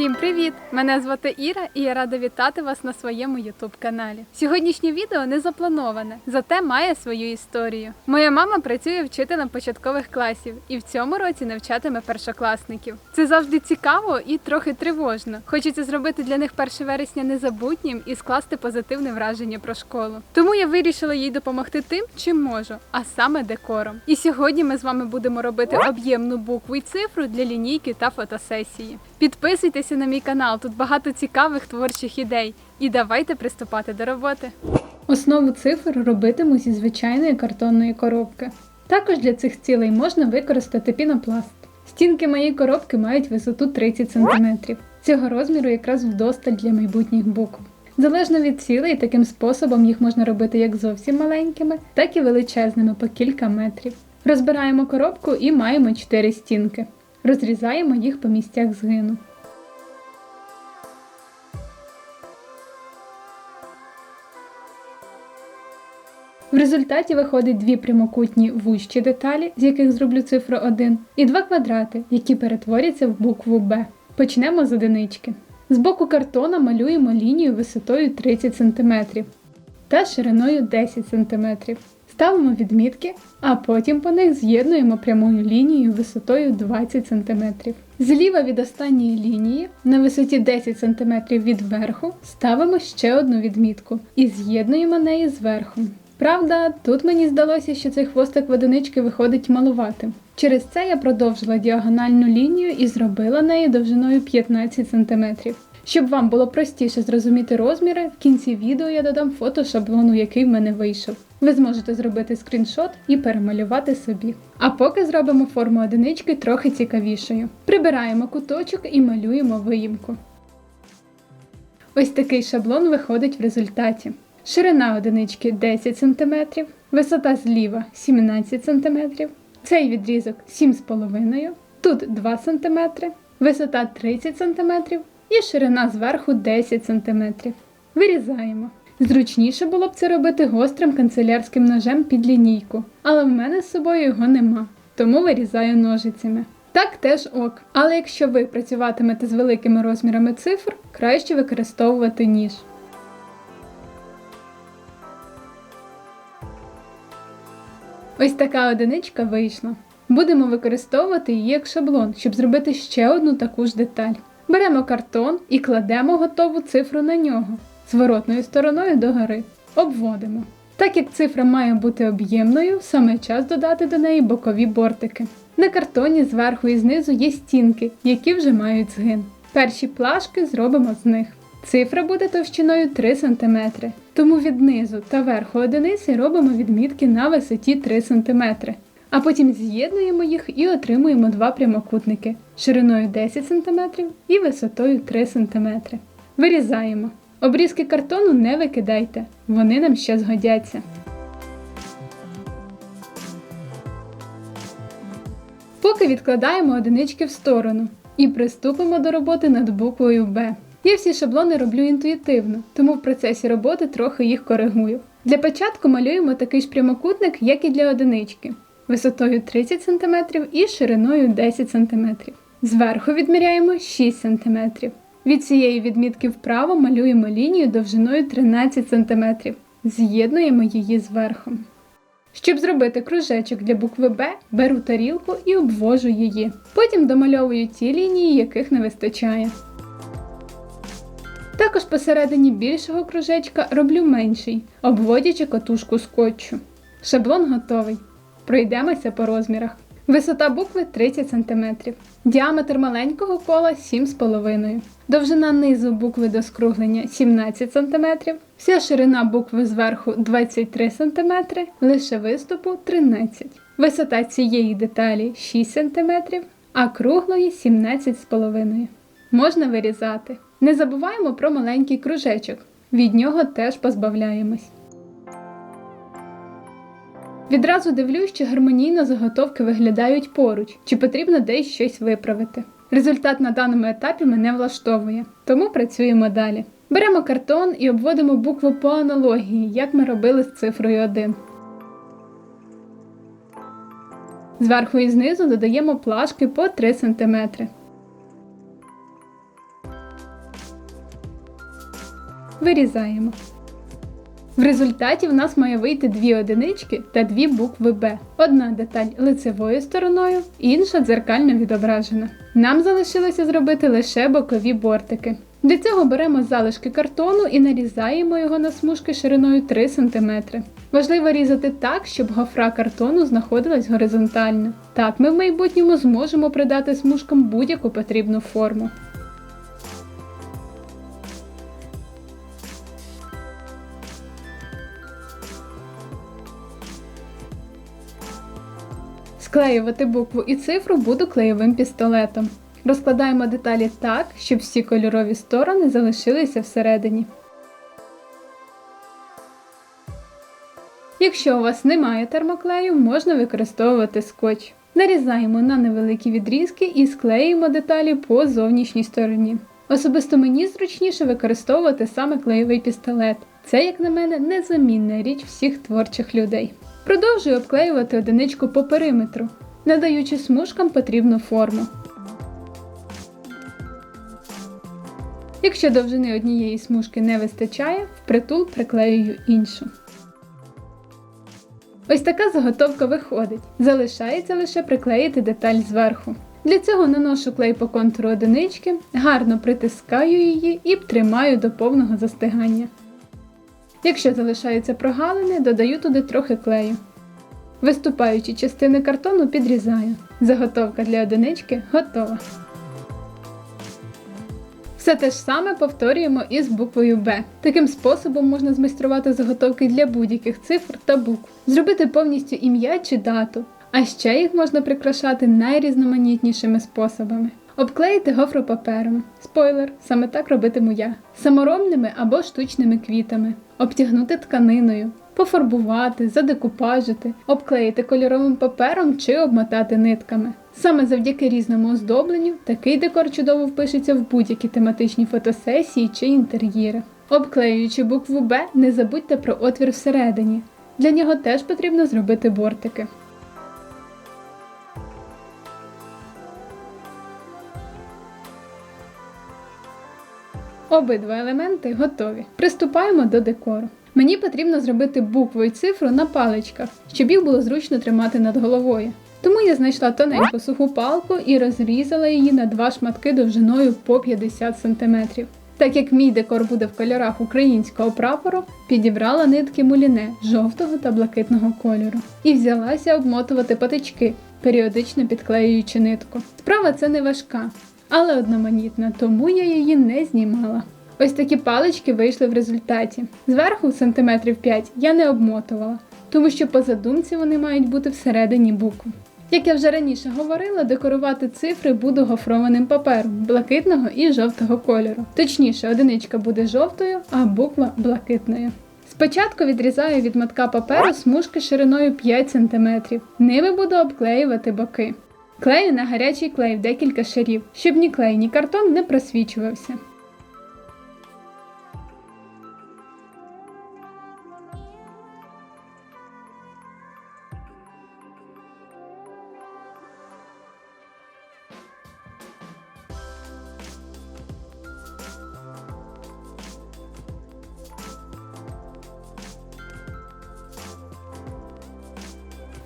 Всім привіт! Мене звати Іра і я рада вітати вас на своєму ютуб каналі. Сьогоднішнє відео не заплановане, зате має свою історію. Моя мама працює вчителем початкових класів і в цьому році навчатиме першокласників. Це завжди цікаво і трохи тривожно. Хочеться зробити для них 1 вересня незабутнім і скласти позитивне враження про школу. Тому я вирішила їй допомогти тим, чим можу, а саме декором. І сьогодні ми з вами будемо робити об'ємну букву і цифру для лінійки та фотосесії. Підписуйтеся на мій канал, тут багато цікавих творчих ідей. І давайте приступати до роботи. Основу цифр робитиму зі звичайної картонної коробки. Також для цих цілей можна використати пінопласт. Стінки моєї коробки мають висоту 30 см. Цього розміру якраз вдосталь для майбутніх букв. Залежно від цілей, таким способом їх можна робити як зовсім маленькими, так і величезними по кілька метрів. Розбираємо коробку і маємо 4 стінки. Розрізаємо їх по місцях згину. В результаті виходить дві прямокутні вущі деталі, з яких зроблю цифру 1, і два квадрати, які перетворяться в букву Б. Почнемо з одинички. З боку картона малюємо лінію висотою 30 см та шириною 10 см. Ставимо відмітки, а потім по них з'єднуємо прямою лінією висотою 20 см. Зліва від останньої лінії на висоті 10 см від верху ставимо ще одну відмітку і з'єднуємо неї з верхом. Правда, тут мені здалося, що цей хвостик в одинички виходить малуватим. Через це я продовжила діагональну лінію і зробила неї довжиною 15 см. Щоб вам було простіше зрозуміти розміри, в кінці відео я додам фото шаблону, який в мене вийшов. Ви зможете зробити скріншот і перемалювати собі. А поки зробимо форму одинички трохи цікавішою. Прибираємо куточок і малюємо виїмку. Ось такий шаблон виходить в результаті. Ширина одинички 10 см, висота зліва 17 см, цей відрізок 7,5 тут 2 см, висота 30 см і ширина зверху 10 см. Вирізаємо. Зручніше було б це робити гострим канцелярським ножем під лінійку, але в мене з собою його нема, тому вирізаю ножицями. Так теж ок. Але якщо ви працюватимете з великими розмірами цифр, краще використовувати ніж. Ось така одиничка вийшла. Будемо використовувати її як шаблон, щоб зробити ще одну таку ж деталь. Беремо картон і кладемо готову цифру на нього зворотною стороною догори. Обводимо. Так як цифра має бути об'ємною, саме час додати до неї бокові бортики. На картоні зверху і знизу є стінки, які вже мають згин. Перші плашки зробимо з них. Цифра буде товщиною 3 см, тому від низу та верху одиниці робимо відмітки на висоті 3 см. А потім з'єднуємо їх і отримуємо два прямокутники шириною 10 см і висотою 3 см. Вирізаємо. Обрізки картону не викидайте, вони нам ще згодяться. Поки відкладаємо одинички в сторону і приступимо до роботи над буквою Б. Я всі шаблони роблю інтуїтивно, тому в процесі роботи трохи їх коригую. Для початку малюємо такий ж прямокутник, як і для одинички, висотою 30 см і шириною 10 см. Зверху відміряємо 6 см. Від цієї відмітки вправо малюємо лінію довжиною 13 см. З'єднуємо її з. Щоб зробити кружечок для букви Б, беру тарілку і обвожу її. Потім домальовую ті лінії, яких не вистачає. Також посередині більшого кружечка роблю менший, обводячи катушку скотчу. Шаблон готовий. Пройдемося по розмірах. Висота букви 30 см. Діаметр маленького кола 7,5 Довжина низу букви до скруглення 17 см. Вся ширина букви зверху 23 см, лише виступу 13 Висота цієї деталі 6 см, а круглої 17,5 Можна вирізати. Не забуваємо про маленький кружечок. Від нього теж позбавляємось. Відразу дивлюсь, чи гармонійно заготовки виглядають поруч, чи потрібно десь щось виправити. Результат на даному етапі мене влаштовує, тому працюємо далі. Беремо картон і обводимо букву по аналогії, як ми робили з цифрою 1. Зверху і знизу додаємо плашки по 3 см. Вирізаємо. В результаті в нас має вийти дві одинички та дві букви Б. Одна деталь лицевою стороною, інша дзеркально відображена. Нам залишилося зробити лише бокові бортики. Для цього беремо залишки картону і нарізаємо його на смужки шириною 3 см. Важливо різати так, щоб гофра картону знаходилась горизонтально. Так ми в майбутньому зможемо придати смужкам будь-яку потрібну форму. Склеювати букву і цифру буду клеєвим пістолетом. Розкладаємо деталі так, щоб всі кольорові сторони залишилися всередині. Якщо у вас немає термоклею, можна використовувати скотч. Нарізаємо на невеликі відрізки і склеїмо деталі по зовнішній стороні. Особисто мені зручніше використовувати саме клеєвий пістолет. Це, як на мене, незамінна річ всіх творчих людей. Продовжую обклеювати одиничку по периметру, надаючи смужкам потрібну форму. Якщо довжини однієї смужки не вистачає, впритул приклеюю іншу. Ось така заготовка виходить. Залишається лише приклеїти деталь зверху. Для цього наношу клей по контуру одинички, гарно притискаю її і тримаю до повного застигання. Якщо залишаються прогалини, додаю туди трохи клею. Виступаючі частини картону підрізаю. Заготовка для одинички готова. Все те ж саме повторюємо і з буквою Б. Таким способом можна змайструвати заготовки для будь-яких цифр та букв, зробити повністю ім'я чи дату, а ще їх можна прикрашати найрізноманітнішими способами. Обклеїти гофропапером. Спойлер, саме так робитиму я. Саморобними або штучними квітами, обтягнути тканиною, пофарбувати, задекупажити, обклеїти кольоровим папером чи обмотати нитками. Саме завдяки різному оздобленню такий декор чудово впишеться в будь-які тематичні фотосесії чи інтер'єри. Обклеюючи букву Б, не забудьте про отвір всередині. Для нього теж потрібно зробити бортики. Обидва елементи готові. Приступаємо до декору. Мені потрібно зробити букву і цифру на паличках, щоб їх було зручно тримати над головою. Тому я знайшла тоненьку суху палку і розрізала її на два шматки довжиною по 50 см. Так як мій декор буде в кольорах українського прапору, підібрала нитки муліне жовтого та блакитного кольору і взялася обмотувати патички, періодично підклеюючи нитку. Справа це не важка, але одноманітна, тому я її не знімала. Ось такі палички вийшли в результаті. Зверху сантиметрів 5 я не обмотувала, тому що по задумці вони мають бути всередині букв. Як я вже раніше говорила, декорувати цифри буду гофрованим папером блакитного і жовтого кольору. Точніше, одиничка буде жовтою, а буква блакитною. Спочатку відрізаю від матка паперу смужки шириною 5 см. Ними буду обклеювати боки. Клею на гарячий клей в декілька шарів, щоб ні клей, ні картон не просвічувався.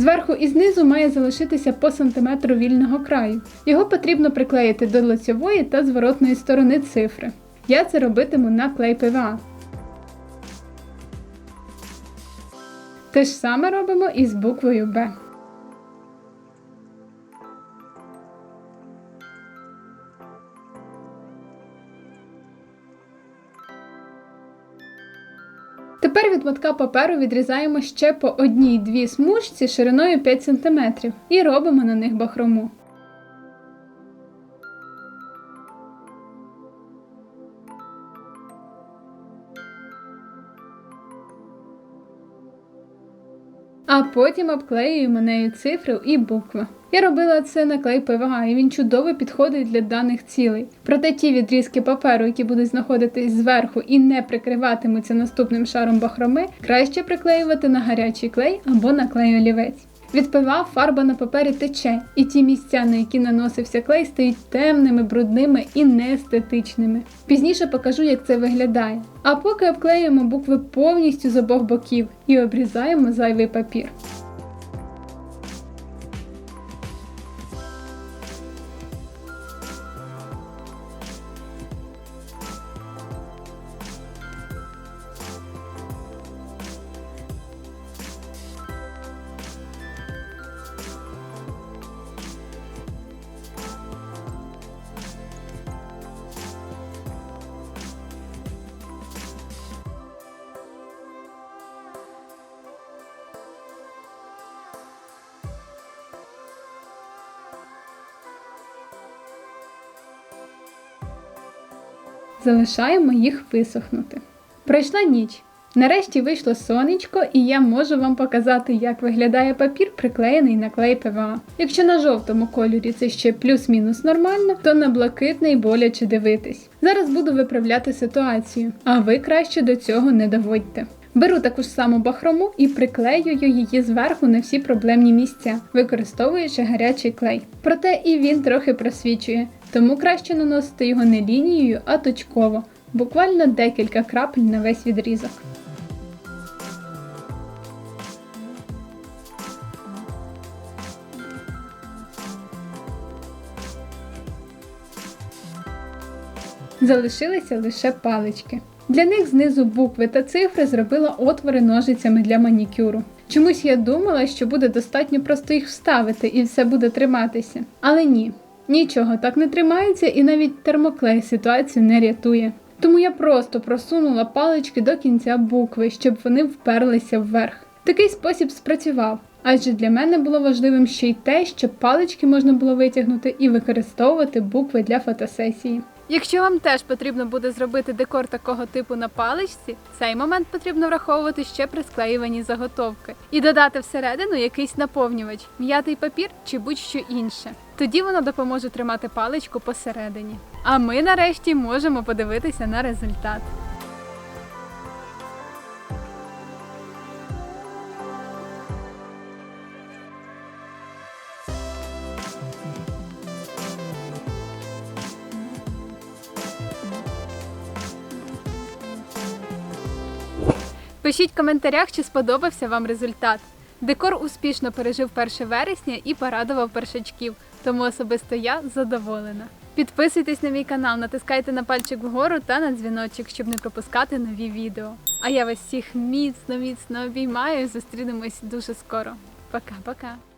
Зверху і знизу має залишитися по сантиметру вільного краю. Його потрібно приклеїти до лицевої та зворотної сторони цифри. Я це робитиму на клей ПВА. Те ж саме робимо і з буквою Б. Тепер від мотка паперу відрізаємо ще по одній-дві смужці шириною 5 см і робимо на них бахрому. А потім обклеюємо нею цифри і букви. Я робила це на клей ПВА, і він чудово підходить для даних цілей. Проте ті відрізки паперу, які будуть знаходитись зверху і не прикриватимуться наступним шаром бахроми, краще приклеювати на гарячий клей або на клей олівець. Від фарба на папері тече, і ті місця, на які наносився клей, стають темними, брудними і неестетичними. Пізніше покажу, як це виглядає. А поки обклеюємо букви повністю з обох боків і обрізаємо зайвий папір. Залишаємо їх висохнути. Пройшла ніч. Нарешті вийшло сонечко, і я можу вам показати, як виглядає папір, приклеєний на клей ПВА. Якщо на жовтому кольорі це ще плюс-мінус нормально, то на блакитний боляче дивитись. Зараз буду виправляти ситуацію, а ви краще до цього не доводьте. Беру таку ж саму бахрому і приклеюю її зверху на всі проблемні місця, використовуючи гарячий клей. Проте і він трохи просвічує, тому краще наносити його не лінією, а точково, буквально декілька крапель на весь відрізок. Залишилися лише палички. Для них знизу букви та цифри зробила отвори ножицями для манікюру. Чомусь я думала, що буде достатньо просто їх вставити і все буде триматися. Але ні, нічого так не тримається і навіть термоклей ситуацію не рятує. Тому я просто просунула палички до кінця букви, щоб вони вперлися вверх. Такий спосіб спрацював, адже для мене було важливим ще й те, щоб палички можна було витягнути і використовувати букви для фотосесії. Якщо вам теж потрібно буде зробити декор такого типу на паличці, цей момент потрібно враховувати ще при склеюванні заготовки і додати всередину якийсь наповнювач, м'ятий папір чи будь-що інше. Тоді воно допоможе тримати паличку посередині. А ми нарешті можемо подивитися на результат. Пишіть в коментарях, чи сподобався вам результат. Декор успішно пережив 1 вересня і порадував першачків, тому особисто я задоволена. Підписуйтесь на мій канал, натискайте на пальчик вгору та на дзвіночок, щоб не пропускати нові відео. А я вас всіх міцно, міцно обіймаю і зустрінемось дуже скоро. Пока-пока!